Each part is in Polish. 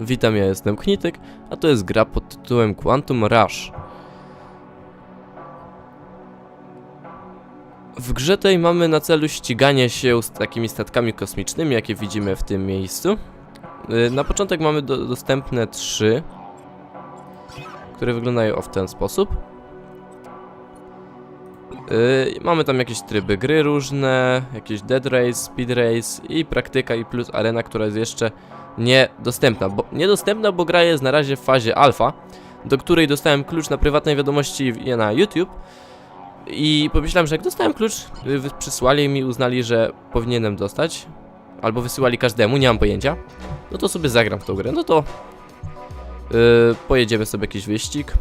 Witam, ja jestem Knitek, a to jest gra pod tytułem Quantum Rush. W grze tej mamy na celu ściganie się z takimi statkami kosmicznymi, jakie widzimy w tym miejscu. Y, Na początek mamy do, dostępne trzy, które wyglądają w ten sposób. Yy, mamy tam jakieś tryby gry różne, jakieś Dead Race, Speed Race i praktyka i plus arena, która jest jeszcze niedostępna. Bo, niedostępna, bo gra jest na razie w fazie alfa, do której dostałem klucz na prywatnej wiadomości na YouTube. I pomyślałem, że jak dostałem klucz, przysłali mi, uznali, że powinienem dostać. Albo wysyłali każdemu, nie mam pojęcia. No to sobie zagram w tą grę. No to yy, pojedziemy sobie jakiś wyścig.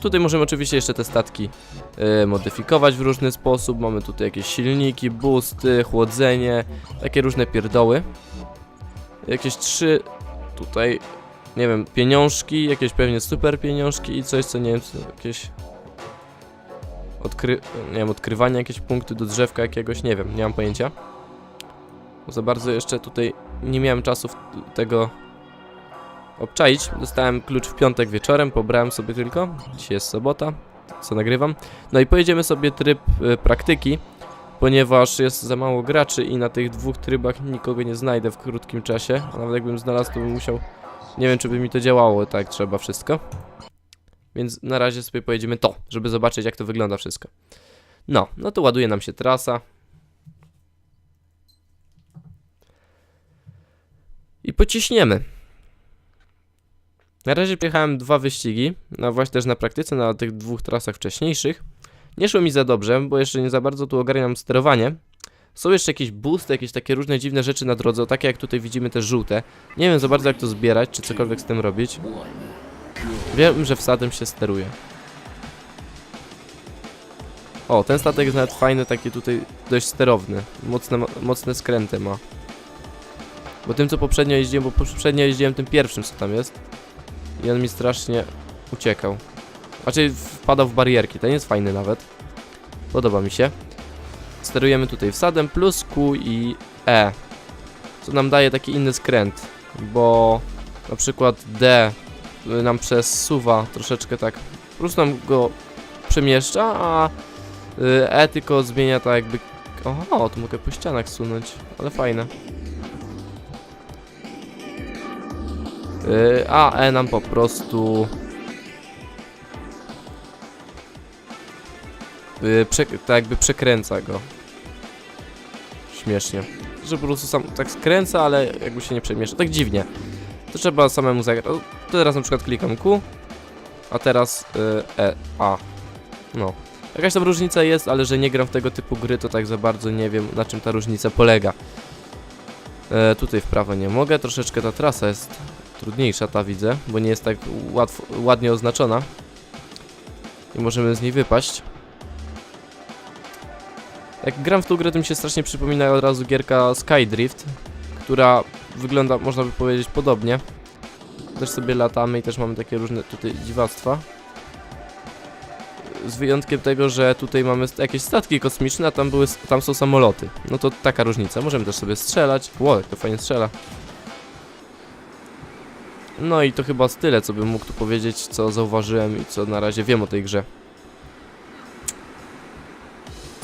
Tutaj możemy oczywiście jeszcze te statki e, modyfikować w różny sposób. Mamy tutaj jakieś silniki, boosty, chłodzenie, takie różne pierdoły. Jakieś trzy tutaj, nie wiem, pieniążki, jakieś pewnie super pieniążki i coś, co nie wiem, jakieś odkry... nie wiem, odkrywanie jakieś punkty do drzewka jakiegoś, nie wiem, nie mam pojęcia. Bo Za bardzo jeszcze tutaj nie miałem czasu tego obczaić. Dostałem klucz w piątek wieczorem, pobrałem sobie tylko. Dzisiaj jest sobota, co nagrywam. No i pojedziemy sobie tryb y, praktyki, ponieważ jest za mało graczy i na tych dwóch trybach nikogo nie znajdę w krótkim czasie. A nawet jakbym znalazł, to bym musiał... Nie wiem, czy by mi to działało tak trzeba wszystko. Więc na razie sobie pojedziemy to, żeby zobaczyć, jak to wygląda wszystko. No, no to ładuje nam się trasa. I pociśniemy. Na razie jechałem dwa wyścigi, no właśnie też na praktyce, na tych dwóch trasach wcześniejszych. Nie szło mi za dobrze, bo jeszcze nie za bardzo tu ogarniam sterowanie. Są jeszcze jakieś boosty, jakieś takie różne dziwne rzeczy na drodze, takie jak tutaj widzimy te żółte. Nie wiem za bardzo jak to zbierać, czy cokolwiek z tym robić. Wiem, że wsadem się steruje. O, ten statek jest nawet fajny, taki tutaj dość sterowny. Mocne, mocne skręty ma. Bo tym co poprzednio jeździłem, bo poprzednio jeździłem tym pierwszym co tam jest. I on mi strasznie uciekał. Znaczy wpadał w barierki, ten jest fajny nawet. Podoba mi się. Sterujemy tutaj wsadem plus Q i E. Co nam daje taki inny skręt. Bo na przykład D y, nam przesuwa troszeczkę tak. Po prostu nam go przemieszcza, a y, E tylko zmienia tak jakby... Oho, tu mogę po ścianach sunąć, ale fajne. Y, A E nam po prostu y, prze, tak jakby przekręca go. Śmiesznie. Że po prostu sam tak skręca, ale jakby się nie przemieszcza. Tak dziwnie. To trzeba samemu zagrać. Teraz na przykład klikam Q, a teraz y, E, A. No. Jakaś tam różnica jest, ale że nie gram w tego typu gry, to tak za bardzo nie wiem, na czym ta różnica polega. E, tutaj w prawo nie mogę, troszeczkę ta trasa jest trudniejsza, ta widzę, bo nie jest tak łatwo, ładnie oznaczona. I możemy z niej wypaść. Jak gram w tą grę, to mi się strasznie przypomina od razu gierka Skydrift, która wygląda, można by powiedzieć, podobnie. Też sobie latamy i też mamy takie różne tutaj dziwactwa. Z wyjątkiem tego, że tutaj mamy jakieś statki kosmiczne, a tam, były, tam są samoloty. No to taka różnica. Możemy też sobie strzelać. Ło, jak to fajnie strzela. No i to chyba tyle, co bym mógł tu powiedzieć, co zauważyłem i co na razie wiem o tej grze.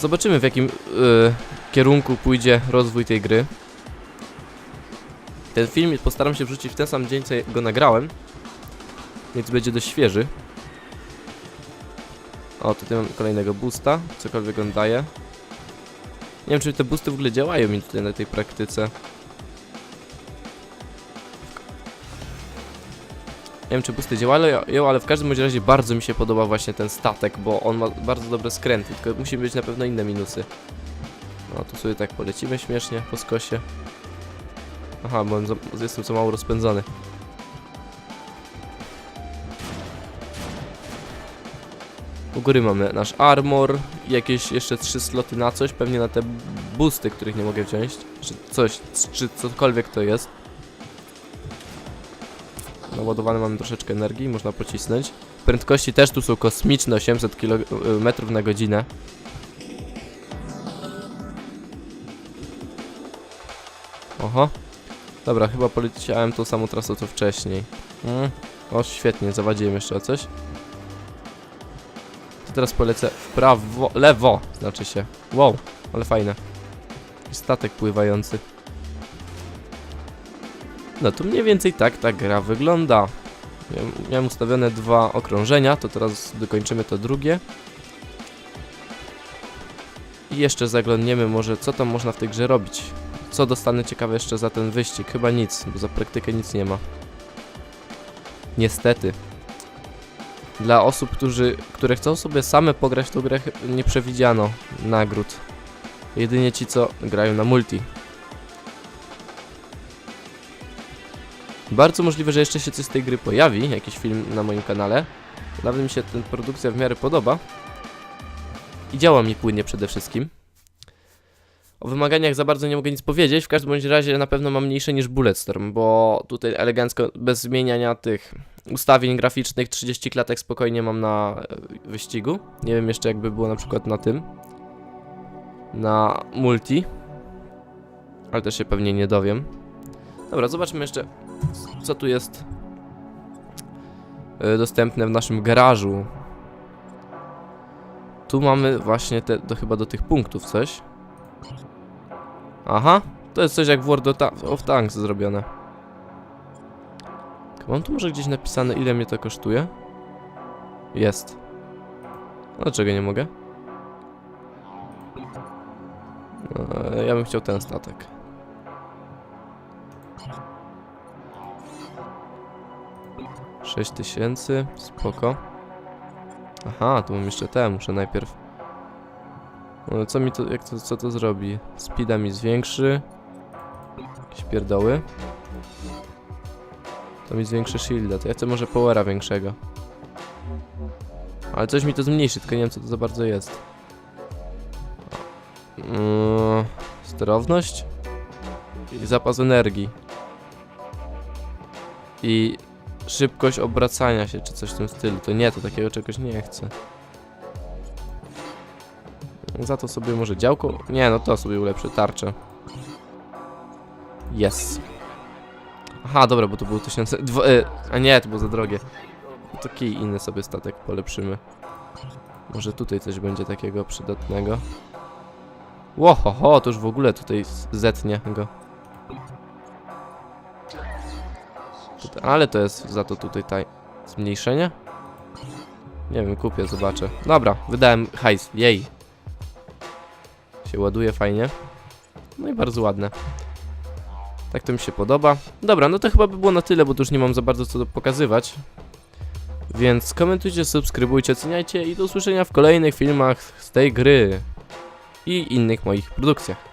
Zobaczymy w jakim y, kierunku pójdzie rozwój tej gry. Ten film postaram się wrzucić w ten sam dzień, co go nagrałem, więc będzie dość świeży. O, tutaj mam kolejnego boosta, cokolwiek on daje. Nie wiem, czy te boosty w ogóle działają mi tutaj na tej praktyce. Nie wiem, czy boosty działają, ale w każdym razie bardzo mi się podoba właśnie ten statek, bo on ma bardzo dobre skręty, tylko musi być na pewno inne minusy. No, tu sobie tak polecimy śmiesznie po skosie. Aha, bo jestem za mało rozpędzony. U góry mamy nasz armor jakieś jeszcze trzy sloty na coś, pewnie na te boosty, których nie mogę wziąć, czy coś, czy cokolwiek to jest. Naładowane mamy troszeczkę energii, można pocisnąć. Prędkości też tu są kosmiczne, 800 km na godzinę. Oho. Dobra, chyba poleciałem tą samą trasą co wcześniej. Mm. O, świetnie, zawadziłem jeszcze o coś. To teraz polecę w prawo, lewo, znaczy się. Wow, ale fajne. Statek pływający. No to mniej więcej tak ta gra wygląda. Miałem, ustawione dwa okrążenia, to teraz dokończymy to drugie. I jeszcze zaglądniemy może co tam można w tej grze robić. Co dostanę ciekawe jeszcze za ten wyścig? Chyba nic, bo za praktykę nic nie ma. Niestety. Dla osób, którzy, które chcą sobie same pograć w tą grę, nie przewidziano nagród. Jedynie ci, co grają na multi. Bardzo możliwe, że jeszcze się coś z tej gry pojawi, jakiś film na moim kanale. Nawet mi się ta produkcja w miarę podoba. I działa mi płynnie przede wszystkim. O wymaganiach za bardzo nie mogę nic powiedzieć, w każdym bądź razie na pewno mam mniejsze niż Bulletstorm, bo tutaj elegancko, bez zmieniania tych ustawień graficznych, 30 klatek spokojnie mam na e, wyścigu. Nie wiem jeszcze jakby było na przykład na tym. Na multi. Ale też się pewnie nie dowiem. Dobra, zobaczmy jeszcze co tu jest e, dostępne w naszym garażu. Tu mamy właśnie te, chyba do tych punktów coś. Aha, to jest coś jak w World of, Ta of Tanks zrobione. Mam tu może gdzieś napisane ile mnie to kosztuje? Jest. Dlaczego nie mogę? Eee, ja bym chciał ten statek. Sześć tysięcy, spoko. Aha, tu mam jeszcze te, muszę najpierw. No, co mi to, jak to, co to zrobi? Speeda mi zwiększy. Jakieś pierdoły. To mi zwiększy shielda, to ja chcę może powera większego. Ale coś mi to zmniejszy, tylko nie wiem co to za bardzo jest. Yy, sterowność? I zapas energii. I szybkość obracania się, czy coś w tym stylu. To nie, to takiego czegoś nie chcę. Za to sobie może działko? Nie, no to sobie ulepszę tarczę. Yes. Aha, dobra, bo to było tysiące... Dwo, y, a nie, to było za drogie. To kij inny sobie statek polepszymy. Może tutaj coś będzie takiego przydatnego. Łohoho, to już w ogóle tutaj zetnie go. Tutaj, ale to jest za to tutaj taj zmniejszenie? Nie wiem, kupię, zobaczę. Dobra, wydałem hajs, jej. Się ładuje fajnie. No i bardzo ładne. Tak to mi się podoba. Dobra, no to chyba by było na tyle, bo tu już nie mam za bardzo co pokazywać. Więc komentujcie, subskrybujcie, oceniajcie i do usłyszenia w kolejnych filmach z tej gry i innych moich produkcjach.